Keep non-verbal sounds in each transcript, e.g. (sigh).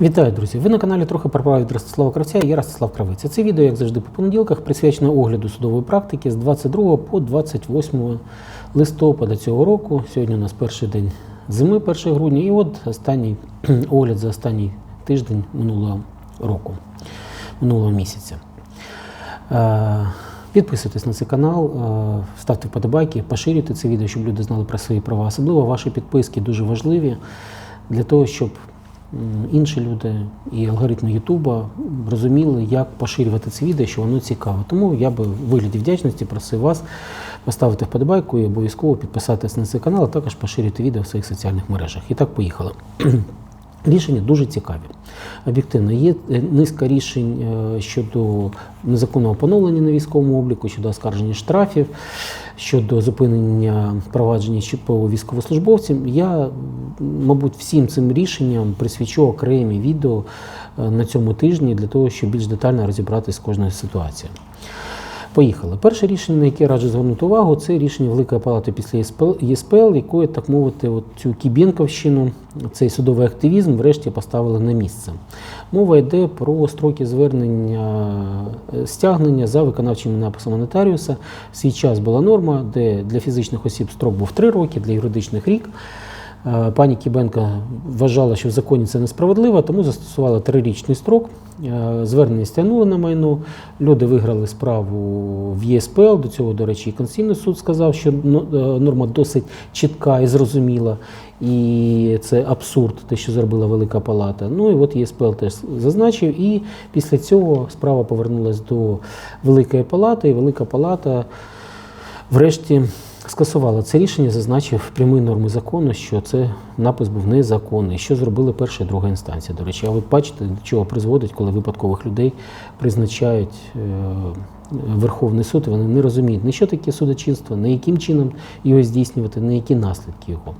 Вітаю, друзі! Ви на каналі трохи про право від Ростислава Кравця я Ростислав Кравиця. Це відео, як завжди, по понеділках присвячено огляду судової практики з 22 по 28 листопада цього року. Сьогодні у нас перший день зими, 1 грудня, і от останній (clears throat) огляд за останній тиждень минулого року, минулого місяця. Е, Підписуйтесь на цей канал, е, ставте вподобайки, поширюйте це відео, щоб люди знали про свої права. Особливо ваші підписки дуже важливі для того, щоб інші люди і алгоритми Ютуба розуміли, як поширювати це відео, що воно цікаво. Тому я би в вигляді вдячності просив вас поставити вподобайку і обов'язково підписатись на цей канал, а також поширювати відео в своїх соціальних мережах. І так, поїхали. Рішення дуже цікаві. Об'єктивно, є е, низка рішень е, щодо незаконного поновлення на військовому обліку, щодо оскарження штрафів, щодо зупинення провадження ЧПО військовослужбовців. Я, мабуть, всім цим рішенням присвячу окремі відео е, на цьому тижні для того, щоб більш детально розібратися з кожною ситуацією. Поїхали. Перше рішення, на яке раджу звернути увагу, це рішення Великої палати після ЄСПЛ, якої, так мовити, от цю Кібінковщину, цей судовий активізм, врешті поставили на місце. Мова йде про строки звернення е, стягнення за виконавчими написами нотаріуса. В свій час була норма, де для фізичних осіб строк був 3 роки, для юридичних рік. Е, Пані Кібенка вважала, що в законі це несправедливо, тому застосувала трирічний строк. Е, Звернення стягнули на майно. Люди виграли справу в ЄСПЛ. До цього, до речі, і Конституційний суд сказав, що е, норма досить чітка і зрозуміла. І це абсурд, те, що зробила Велика Палата. Ну і от ЄСПЛ теж зазначив. І після цього справа повернулася до Великої Палати, і Велика Палата врешті скасувала це рішення, зазначив прямі норми закону, що це напис був незаконний, що зробили перша і друга інстанція. До речі, а ви бачите, до чого призводить, коли випадкових людей призначають е, Верховний суд, вони не розуміють, ні що таке судочинство, ні яким чином його здійснювати, ні які наслідки його.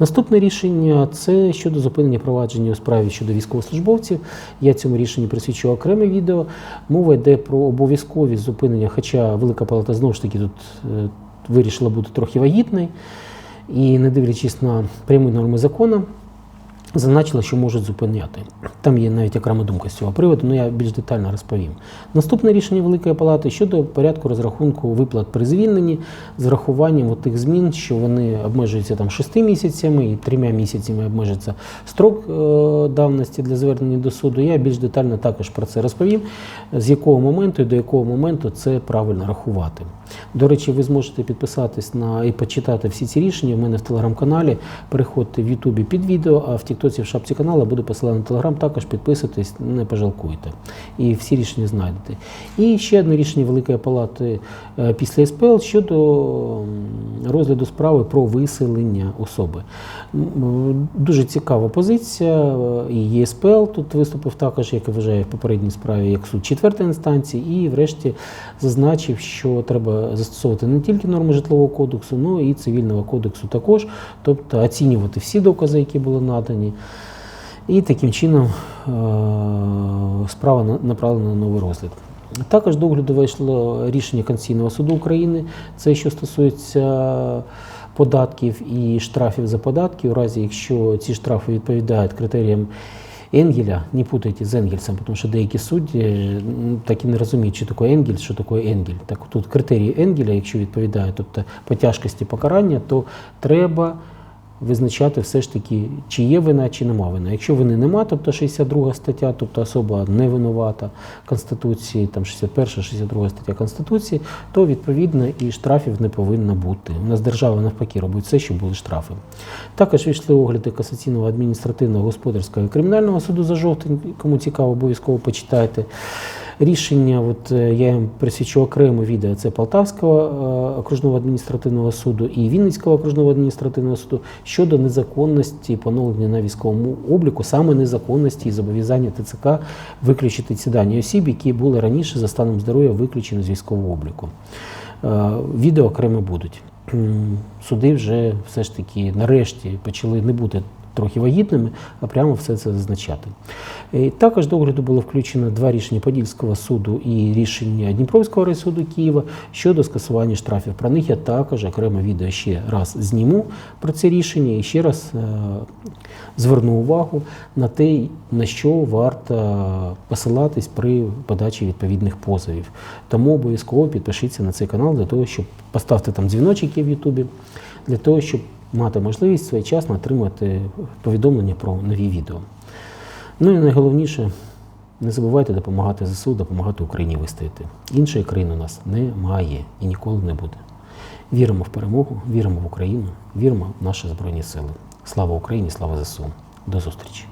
Наступне рішення це щодо зупинення провадження у справі щодо військовослужбовців. Я цьому рішенню присвячу окреме відео. Мова йде про обов'язковість зупинення, хоча Велика Палата знову ж таки тут е, вирішила бути трохи вагітною. І не дивлячись на прямі норми закону, зазначила, що можуть зупиняти. Там є навіть окрема думка з цього приводу, але я більш детально розповім. Наступне рішення Великої Палати щодо порядку розрахунку виплат при звільненні з врахуванням тих змін, що вони обмежуються там 6 місяцями і трьома місяцями обмежується строк е, давності для звернення до суду. Я більш детально також про це розповім, з якого моменту і до якого моменту це правильно рахувати. До речі, ви зможете підписатись на і почитати всі ці рішення. в мене в телеграм-каналі. Переходьте в Ютубі під відео, а в Тіктоці в шапці каналу буде посилання на телеграм. Також підписуйтесь, не пожалкуйте. І всі рішення знайдете. І ще одне рішення Великої Палати е, після СПЛ щодо розгляду справи про виселення особи. Дуже цікава позиція. І ЄСПЛ тут виступив також, як я вважаю, в попередній справі, як суд четвертої інстанції, і врешті зазначив, що треба застосовувати не тільки норми житлового кодексу, але і цивільного кодексу також, тобто оцінювати всі докази, які були надані. І таким чином е, справа направлена на новий розгляд. Також до огляду вийшло рішення Конституційного суду України, це що стосується податків і штрафів за податки, у разі якщо ці штрафи відповідають критеріям Енгеля, не путайте з Енгельсом, тому що деякі судді так і не розуміють, що таке Енгель, що таке Енгель. Так тут критерії Енгеля, якщо відповідають, тобто по тяжкості покарання, то треба визначати все ж таки, чи є вина, чи нема вина. Якщо вини нема, тобто 62 стаття, тобто особа не винувата Конституції, там 61, 62 стаття Конституції, то відповідно і штрафів не повинно бути. У нас держава навпаки робить все, щоб були штрафи. Також вийшли огляди касаційного адміністративного, господарського і кримінального суду за жовтень. Кому цікаво, обов'язково почитайте. Рішення, от е, я присвячу окремо відео, це Полтавського е, окружного адміністративного суду і Вінницького окружного адміністративного суду щодо незаконності поновлення на військовому обліку, саме незаконності і зобов'язання ТЦК виключити ці дані осіб, які були раніше за станом здоров'я виключені з військового обліку. Е, Відео окремо будуть. Суди вже все ж таки нарешті почали не бути трохи вагітними, а прямо все це зазначати. Е, Також до огляду було включено два рішення Подільського суду і рішення Дніпровського райсуду Києва щодо скасування штрафів. Про них я також окремо відео ще раз зніму про це рішення і ще раз е, зверну увагу на те, на що варто посилатись при подачі відповідних позовів. Тому обов'язково підпишіться на цей канал для того, щоб поставте там дзвіночок в Ютубі, для того, щоб мати можливість своєчасно отримати повідомлення про нові відео. Ну і найголовніше, не забувайте допомагати ЗСУ, допомагати Україні вистояти. Іншої країни у нас немає і ніколи не буде. Віримо в перемогу, віримо в Україну, віримо в наші Збройні Сили. Слава Україні, слава ЗСУ. До зустрічі!